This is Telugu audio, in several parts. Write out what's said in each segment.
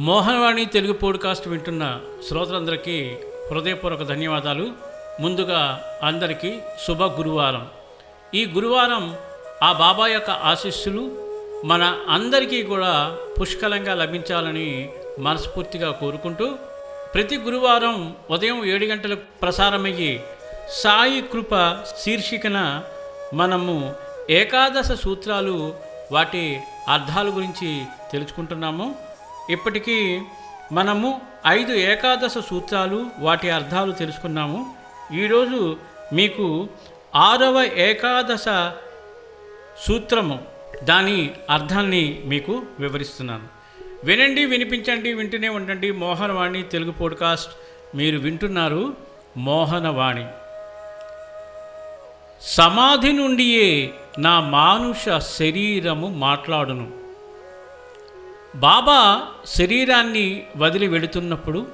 మోహనవాణి తెలుగు పోడ్కాస్ట్ వింటున్న శ్రోతలందరికీ హృదయపూర్వక ధన్యవాదాలు. ముందుగా అందరికీ శుభ గురువారం. ఈ గురువారం ఆ బాబా యొక్క ఆశీస్సులు మన అందరికీ కూడా పుష్కలంగా లభించాలని మనస్ఫూర్తిగా కోరుకుంటూ ప్రతి గురువారం ఉదయం ఏడు గంటలకు ప్రసారమయ్యే సాయి కృప శీర్షికన మనము ఏకాదశ సూత్రాలు వాటి అర్థాల గురించి తెలుసుకుంటున్నాము. ఇప్పటికీ మనము ఐదు ఏకాదశ సూత్రాలు వాటి అర్థాలు తెలుసుకున్నాము. ఈరోజు మీకు ఆరవ ఏకాదశ సూత్రము దాని అర్థాన్ని మీకు వివరిస్తున్నాను. వినండి వినిపించండి వింటూనే ఉండండి. మోహనవాణి తెలుగు పోడ్కాస్ట్. మీరు వింటున్నారు మోహనవాణి. సమాధి నుండియే నా మానుష శరీరము మాట్లాడును. బాబా శరీరాన్ని వదిలి వెళుతున్నప్పుడు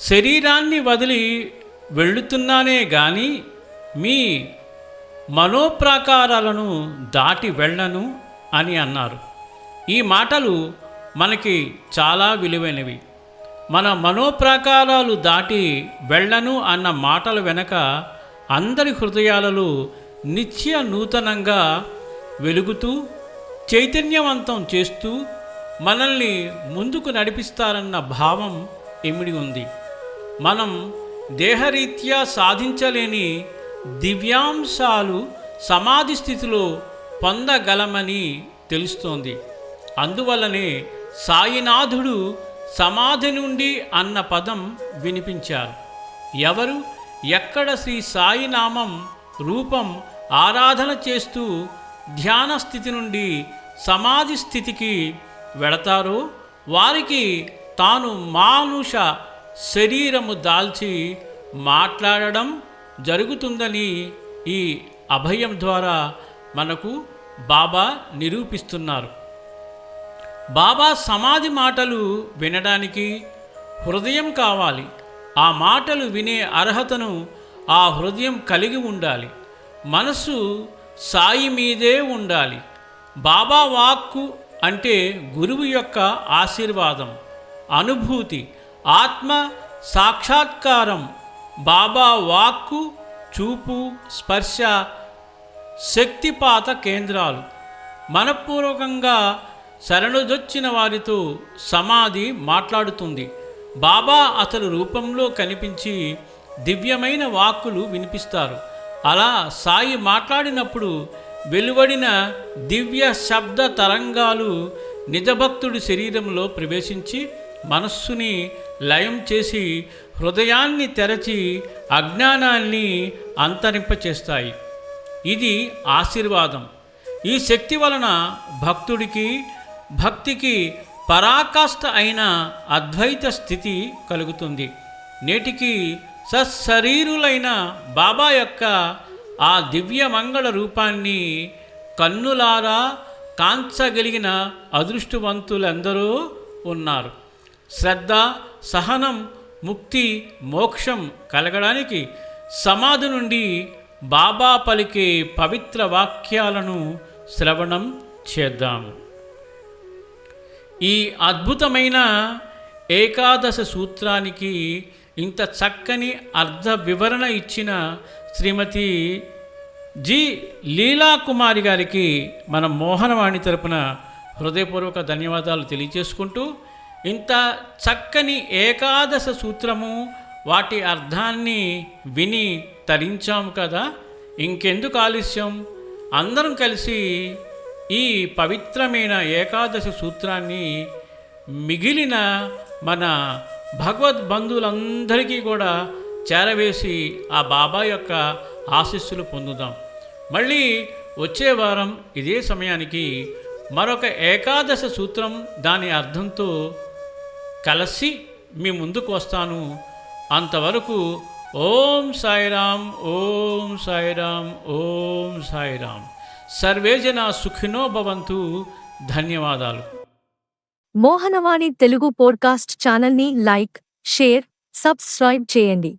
శరీరాన్ని వదిలి వెళుతున్నానే కానీ మీ మనోప్రాకారాలను దాటి వెళ్ళను అని అన్నారు. ఈ మాటలు మనకి చాలా విలువైనవి. మన మనోప్రాకారాలు దాటి వెళ్ళను అన్న మాటల వెనక అందరి హృదయాలలో నిత్య నూతనంగా వెలుగుతూ చైతన్యవంతం చేస్తూ మనల్ని ముందుకు నడిపిస్తారన్న భావం ఇమిడి ఉంది. మనం దేహరీత్యా సాధించలేని దివ్యాంశాలు సమాధి స్థితిలో పొందగలమని తెలుస్తోంది. అందువల్లనే సాయినాథుడు సమాధి నుండి అన్న పదం వినిపించారు. ఎవరు? ఎక్కడ శ్రీ సాయినామం రూపం ఆరాధన చేస్తూ ధ్యాన స్థితి నుండి సమాధి స్థితికి వెళతారో వారికి తాను మానుష శరీరము దాల్చి మాట్లాడడం జరుగుతుందని ఈ అభయం ద్వారా మనకు బాబా నిరూపిస్తున్నారు. బాబా సమాధి మాటలు వినడానికి హృదయం కావాలి. ఆ మాటలు వినే అర్హతను ఆ హృదయం కలిగి ఉండాలి. మనస్సు సాయి మీదే ఉండాలి. బాబా వాక్కు అంటే గురువు యొక్క ఆశీర్వాదం అనుభూతి ఆత్మ సాక్షాత్కారం బాబా వాక్కు చూపు స్పర్శ శక్తిపాత కేంద్రాలు. మనపూర్వకంగా శరణుదొచ్చిన వారితో సమాధి మాట్లాడుతుంది. బాబా అతడు రూపంలో కనిపించి దివ్యమైన వాక్కులు వినిపిస్తారు. అలా సాయి మాట్లాడినప్పుడు వెలువడిన దివ్య శబ్ద తరంగాలు నిజభక్తుడి శరీరంలో ప్రవేశించి మనస్సుని లయం చేసి హృదయాన్ని తెరచి అజ్ఞానాన్ని అంతరింపచేస్తాయి. ఇది ఆశీర్వాదం. ఈ శక్తి వలన భక్తుడికి భక్తికి పరాకాష్ట అయిన అద్వైత స్థితి కలుగుతుంది. నేటికి సశరీరులైన బాబా యొక్క ఆ దివ్య మంగళ రూపాన్ని కన్నులారా కాంచగలిగిన అదృష్టవంతులందరూ ఉన్నారు. శ్రద్ధ సహనం ముక్తి మోక్షం కలగడానికి సమాధి నుండి బాబా పలికే పవిత్ర వాక్యాలను శ్రవణం చేద్దాము. ఈ అద్భుతమైన ఏకాదశ సూత్రానికి ఇంత చక్కని అర్థ వివరణ ఇచ్చిన శ్రీమతి జి లీలాకుమారి గారికి మన మోహనవాణి తరపున హృదయపూర్వక ధన్యవాదాలు తెలియజేసుకుంటూ ఇంత చక్కని ఏకాదశ సూత్రము వాటి అర్థాన్ని విని తరించాము కదా. ఇంకెందుకు ఆలస్యం? అందరం కలిసి ఈ పవిత్రమైన ఏకాదశ సూత్రాన్ని మిగిలిన మన భగవద్ బంధువులందరికీ కూడా చేరవేసి ఆ బాబా యొక్క ఆశీస్సులు పొందుదాం. మళ్ళీ వచ్చే వారం ఇదే సమయానికి మరొక ఏకాదశ సూత్రం దాని అర్థంతో కలిసి మీ ముందుకు వస్తాను. అంతవరకు ఓం సాయిరామ్ ఓం సాయిరామ్ ఓం సాయిరామ్ సర్వేజన సుఖినో భవంతు. ధన్యవాదాలు. మోహనవాణి తెలుగు పోడ్కాస్ట్ ఛానల్ని లైక్ షేర్ సబ్స్క్రైబ్ చేయండి.